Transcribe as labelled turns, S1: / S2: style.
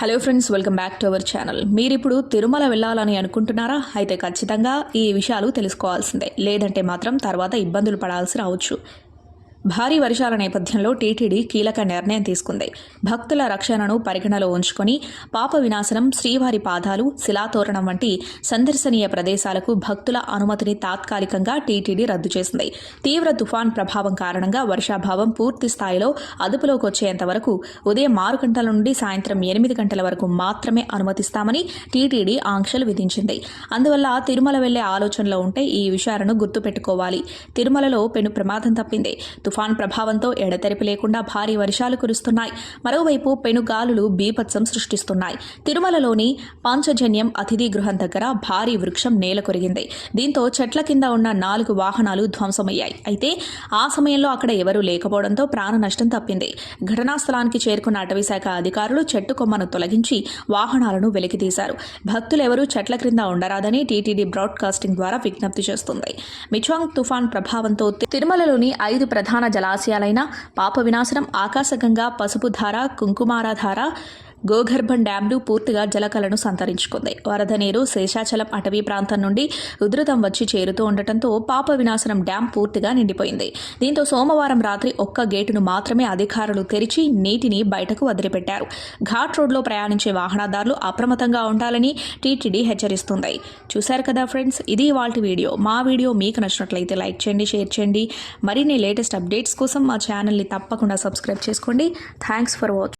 S1: Hello friends welcome back to our channel మీరు ఇప్పుడు తిరుమల వెళ్ళాలని అనుకుంటున్నారా? అయితే ఖచ్చితంగా ఈ విషయాలు తెలుసుకోవాల్సిందే. లేదంటే మాత్రం తర్వాత ఇబ్బందులు పడాల్సి రావచ్చు. భారీ వర్షాల నేపథ్యంలో టీటీడీ కీలక నిర్ణయం తీసుకుంది. భక్తుల రక్షణను పరిగణలో ఉంచుకొని పాప వినాశనం శ్రీవారి పాదాలు శిలాతోరణం వంటి సందర్శనీయ ప్రదేశాలకు భక్తుల అనుమతిని తాత్కాలికంగా టీటీడీ రద్దు చేసింది. తీవ్ర తుఫాన్ ప్రభావం కారణంగా వర్షాభావం పూర్తి స్థాయిలో అదుపులోకి వచ్చేంత వరకు ఉదయం ఆరు గంటల నుండి సాయంత్రం ఎనిమిది గంటల వరకు మాత్రమే అనుమతిస్తామని టీటీడీ ఆంక్షలు విధించింది. అందువల్ల తిరుమల వెళ్ళే ఆలోచనలో ఉంటే ఈ విషయాలను గుర్తుపెట్టుకోవాలి. తిరుమలలో పెను ప్రమాదం తప్పింది. తుఫాన్ ప్రభావంతో ఎడతెరిపి లేకుండా భారీ వర్షాలు కురుస్తున్నాయి. మరోవైపు పెనుగాలులు బీభత్సం సృష్టిస్తున్నాయి. తిరుమలలోని పాంచజన్యం అతిథి గృహం దగ్గర భారీ వృక్షం నేల కొరిగింది. దీంతో చెట్ల కింద ఉన్న నాలుగు వాహనాలు ధ్వంసమయ్యాయి. అయితే ఆ సమయంలో అక్కడ ఎవరూ లేకపోవడంతో ప్రాణ నష్టం తప్పింది. ఘటనా స్థలానికి చేరుకున్న అటవీశాఖ అధికారులు చెట్టు కొమ్మను తొలగించి వాహనాలను వెలికితీశారు భక్తులెవరూ చెట్ల క్రింద ఉండరాదని టీటీడీ బ్రాడ్కాస్టింగ్ ద్వారా విజ్ఞప్తి చేస్తుంది. మిచాంగ్ తుఫాన్ ప్రభావంతో తిరుమలలోని ఐదు ప్రధాన ప్రధాన జలాశయాలైన పాప వినాశనం ఆకాశగంగా పసుపుధార కుంకుమారధార గోగర్భం డ్యాంలు పూర్తిగా జలకలను సంతరించుకుంది. వరద నీరు శేషాచలం అటవీ ప్రాంతం నుండి ఉధృతం వచ్చి చేరుతూ ఉండటంతో పాప వినాశనం డ్యాం పూర్తిగా నిండిపోయింది. దీంతో సోమవారం రాత్రి ఒక్క గేటును మాత్రమే అధికారులు తెరిచి నీటిని బయటకు వదిలిపెట్టారు. ఘాట్ రోడ్లో ప్రయాణించే వాహనదారులు అప్రమత్తంగా ఉండాలని టీటీడీ హెచ్చరిస్తుంది. చూశారు కదా ఫ్రెండ్స్ ఇది వాళ్ళ వీడియో. మా వీడియో మీకు నచ్చినట్లయితే లైక్ చేయండి షేర్ చేయండి. మరిన్ని లేటెస్ట్ అప్డేట్స్ కోసం మా ఛానల్ని తప్పకుండా సబ్స్క్రైబ్ చేసుకోండి. Thanks for watching